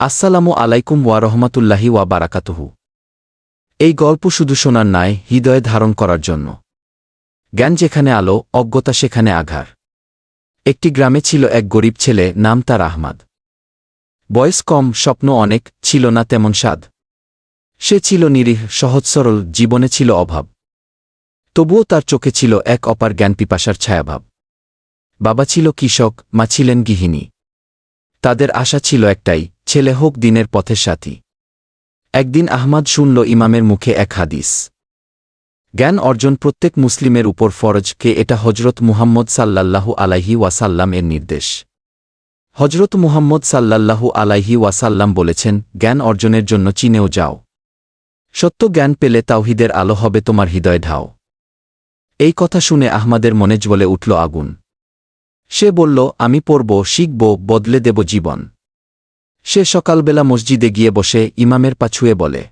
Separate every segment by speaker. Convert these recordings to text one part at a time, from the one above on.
Speaker 1: আসসালামু আলাইকুম ওয়া রহমাতুল্লাহি ওয়া বারাকাতুহু। এই গল্প শুধু শোনার নয় হৃদয়ে ধারণ করার জন্য। জ্ঞান যেখানে আলো, অজ্ঞতা সেখানে আঘার একটি গ্রামে ছিল এক গরিব ছেলে, নাম তার আহমাদ। বয়স কম, স্বপ্ন অনেক, ছিল না তেমন স্বাদ। সে ছিল নিরীহ, সহজ সরল, জীবনে ছিল অভাব। তবুও তার চোখে ছিল এক অপার জ্ঞান পিপাসার ছায়াভাব। বাবা ছিল কৃষক, মা ছিলেন গৃহিণী। তাদের আশা ছিল একটাই ছেলে হোক দিনের পথের সাথী। একদিন আহমাদ শুনল ইমামের মুখে এক হাদিস। জ্ঞান অর্জন প্রত্যেক মুসলিমের উপর ফরজ, কে এটা হজরত মুহাম্মদ সাল্লাল্লাহু আলাইহি ওয়াসাল্লাম এর নির্দেশ। হজরত মুহাম্মদ সাল্লাল্লাহু আলাইহি ওয়াসাল্লাম বলেছেন, জ্ঞান অর্জনের জন্য চীনেও যাও। সত্য জ্ঞান পেলে তাওহিদের আলো হবে তোমার হৃদয় ঢাও। এই কথা শুনে আহমাদের মনে জ্বলে উঠল আগুন। সে বলল, আমি পড়ব, শিখব, বদলে দেব জীবন। সে সকালবেলা মসজিদে গিয়ে বসে ইমামের পাছুয়ে বলে,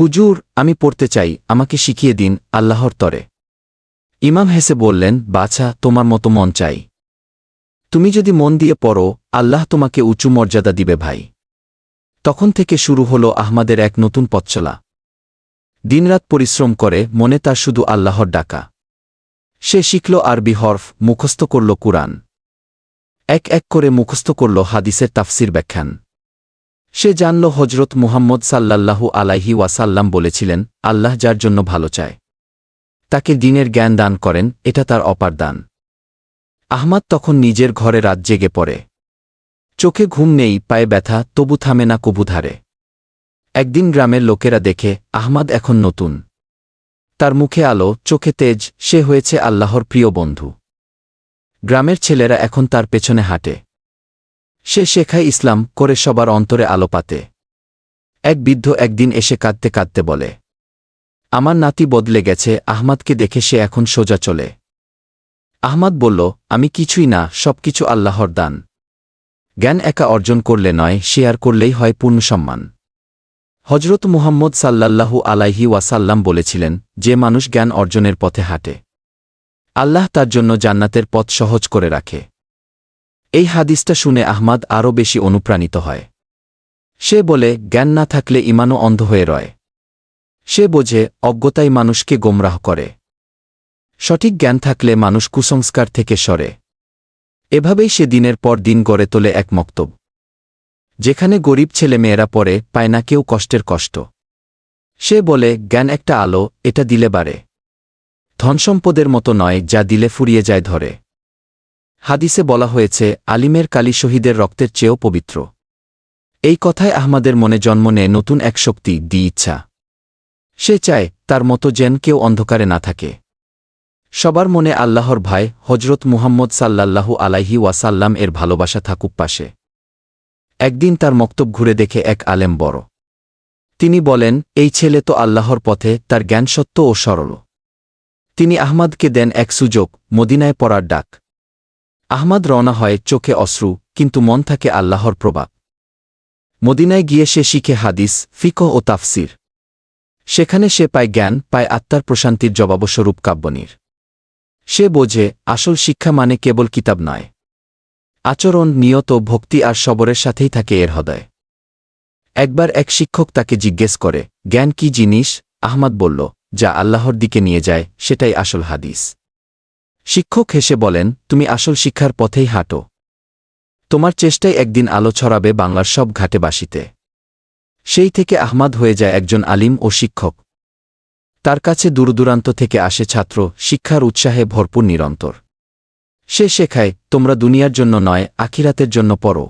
Speaker 1: হুজুর, আমি পড়তে চাই, আমাকে শিখিয়ে দিন আল্লাহর তরে। ইমাম হেসে বললেন, বাছা, তোমার মতো মন চাই। তুমি যদি মন দিয়ে পড়ো, আল্লাহ তোমাকে উঁচু মর্যাদা দিবে ভাই। তখন থেকে শুরু হল আহমাদের এক নতুন পথচলা। দিনরাত পরিশ্রম করে, মনে তার শুধু আল্লাহর ডাকা। সে শিখল আরবি হরফ, মুখস্থ করল কুরআন। এক এক করে মুখস্থ করল হাদিসের তাফসির ব্যাখ্যান। সে জানল হজরত মুহাম্মদ সাল্লাল্লাহু আলাইহি ওয়াসাল্লাম বলেছিলেন, আল্লাহ যার জন্য ভালো চায়। তাকে দিনের জ্ঞান দান করেন, এটা তার অপার দান। আহমাদ তখন নিজের ঘরে রাত জেগে পড়ে। চোখে ঘুম নেই, পায়ে ব্যথা, তবু থামে না কবুধারে একদিন গ্রামের লোকেরা দেখে, আহমাদ এখন নতুন। তার মুখে আলো, চোখে তেজ, সে হয়েছে আল্লাহর প্রিয় বন্ধু। গ্রামের ছেলেরা এখন তার পেছনে হাঁটে। সে শেখায় ইসলাম, করে সবার অন্তরে আলো পাতে। এক বৃদ্ধ একদিন এসে কাঁদতে কাঁদতে বলে, আমার নাতি বদলে গেছে, আহমাদকে দেখে সে এখন সোজা চলে। আহমাদ বলল, আমি কিছুই না, সবকিছু আল্লাহর দান। জ্ঞান একা অর্জন করলে নয়, শেয়ার করলেই হয় পূর্ণ সম্মান। হজরত মুহাম্মদ সাল্লাল্লাহু আলাইহি ওয়াসাল্লাম বলেছিলেন, যে মানুষ জ্ঞান অর্জনের পথে হাঁটে আল্লাহ তার জন্য জান্নাতের পথ সহজ করে রাখে। এই হাদিসটা শুনে আহমাদ আরও বেশি অনুপ্রাণিত হয়। সে বলে, জ্ঞান না থাকলে ইমানও অন্ধ হয়ে রয়। সে বোঝে, অজ্ঞতাই মানুষকে গোমরাহ করে। সঠিক জ্ঞান থাকলে মানুষ কুসংস্কার থেকে সরে। এভাবেই সে দিনের পর দিন গড়ে তোলে এক মক্তব। যেখানে গরিব ছেলে মেয়েরা পড়ে, পায় না কেউ কষ্টের কষ্ট। সে বলে, জ্ঞান একটা আলো, এটা দিলে বাড়ে। ধনসম্পদের মতো নয় যা দিলে ফুরিয়ে যায় ধরে। হাদিসে বলা হয়েছে, আলিমের কালী শহীদের রক্তের চেয়েও পবিত্র। এই কথায় আহমাদের মনে জন্ম নেয় নতুন এক শক্তি, দি ইচ্ছা। সে চায়, তার মতো যেন কেউ অন্ধকারে না থাকে। সবার মনে আল্লাহর ভাই হজরত মুহাম্মদ সাল্লাল্লাহু আলাইহি ওয়াসাল্লাম এর ভালোবাসা থাকুক পাশে। একদিন তার মক্তব ঘুরে দেখে এক আলেম বড়। তিনি বলেন, এই ছেলে তো আল্লাহর পথে, তার জ্ঞান সত্য ও সরল। তিনি আহমাদকে দেন এক সুযোগ, মদিনায় পড়ার ডাক। আহমাদ রওনা হয় চোখে অশ্রু, কিন্তু মন থাকে আল্লাহর প্রভাব। মদিনায় গিয়ে সে শিখে হাদিস, ফিকহ ও তাফসির। সেখানে সে পায় জ্ঞান, পায় আত্মার প্রশান্তির জবাবস্বরূপ কাব্যনির। সে বোঝে, আসল শিক্ষা মানে কেবল কিতাব নয়। আচরণ, নিয়ত, ভক্তি আর সবরের সাথেই থাকে এর হৃদয়। একবার এক শিক্ষক তাকে জিজ্ঞেস করে, জ্ঞান কি জিনিস? আহমাদ বলল যা আল্লাহর দিকে নিয়ে যায়, সেটাই আসল হাদিস। শিক্ষক হেসে বলেন, তুমি আসল শিক্ষার পথেই হাঁটো। তোমার চেষ্টায় একদিন আলো ছড়াবে বাংলার সব ঘাটে বাসিতে। সেই থেকে আহমাদ হয়ে যায় একজন আলিম ও শিক্ষক। তার কাছে দূরদূরান্ত থেকে আসে ছাত্র, শিক্ষার উৎসাহে ভরপুর নিরন্তর। সে শেখায়, তোমরা দুনিয়ার জন্য নয়, আখিরাতের জন্য পড়ো।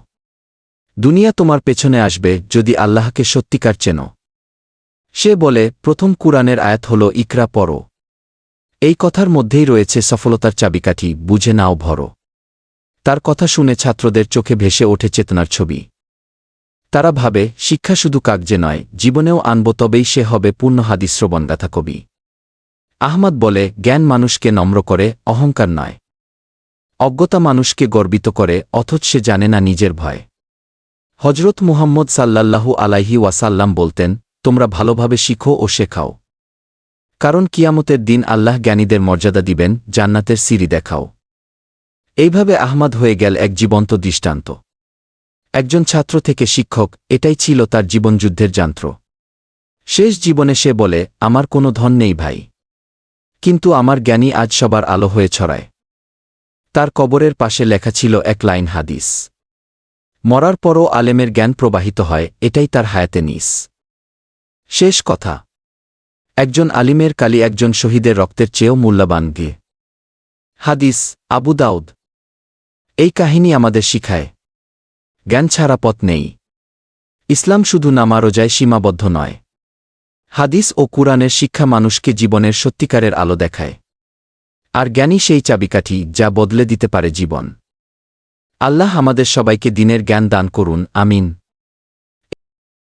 Speaker 1: দুনিয়া তোমার পেছনে আসবে যদি আল্লাহকে সত্যিকার চেনো। সে বলে, প্রথম কুরআনের আয়াত হল, ইকরা, পড়ো। এই কথার মধ্যেই রয়েছে সফলতার চাবিকাঠি, বুঝে নাও, ভরো। তার কথা শুনে ছাত্রদের চোখে ভেসে ওঠে চেতনার ছবি। তারা ভাবে, শিক্ষা শুধু কাগজে নয়, জীবনেও আনব তবেই সে হবে পূর্ণ হাদিস্রবণগাথা কবি। আহমদ বলে, জ্ঞান মানুষকে নম্র করে, অহংকার নয়। অজ্ঞতা মানুষকে গর্বিত করে, অথচ সে জানে না নিজের ভয়। হজরত মুহাম্মদ সাল্লাল্লাহু আলাইহি ওয়াসাল্লাম বলতেন তোমরা ভালোভাবে শিখো ও শেখাও। কারণ কিয়ামতের দিন আল্লাহ জ্ঞানীদের মর্যাদা দিবেন, জান্নাতের সিঁড়ি দেখাও। এইভাবে আহমাদ হয়ে গেল এক জীবন্ত দৃষ্টান্ত। একজন ছাত্র থেকে শিক্ষক, এটাই ছিল তার জীবনযুদ্ধের যন্ত্র। শেষ জীবনে সে বলে, আমার কোনো ধন নেই ভাই। কিন্তু আমার জ্ঞানী আজ সবার আলো হয়ে ছড়ায়। তার কবরের পাশে লেখা ছিল এক লাইন হাদিস। মরার পরও আলেমের জ্ঞান প্রবাহিত হয়, এটাই তার হায়াতে নিস। শেষ কথা। একজন আলিমের কালি একজন শহীদের রক্তের চেয়েও মূল্যবান গে হাদিস, আবু দাউদ। এই কাহিনী আমাদের শিখায়। জ্ঞান ছাড়া পথ নেই। ইসলাম শুধু নামারোজায় সীমাবদ্ধ নয়। হাদিস ও কুরআনের শিক্ষা মানুষকে জীবনের সত্যিকারের আলো দেখায়। আর জ্ঞানী সেই চাবিকাঠি যা বদলে দিতে পারে জীবন। আল্লাহ আমাদের সবাইকে দিনের জ্ঞান দান করুন, আমিন।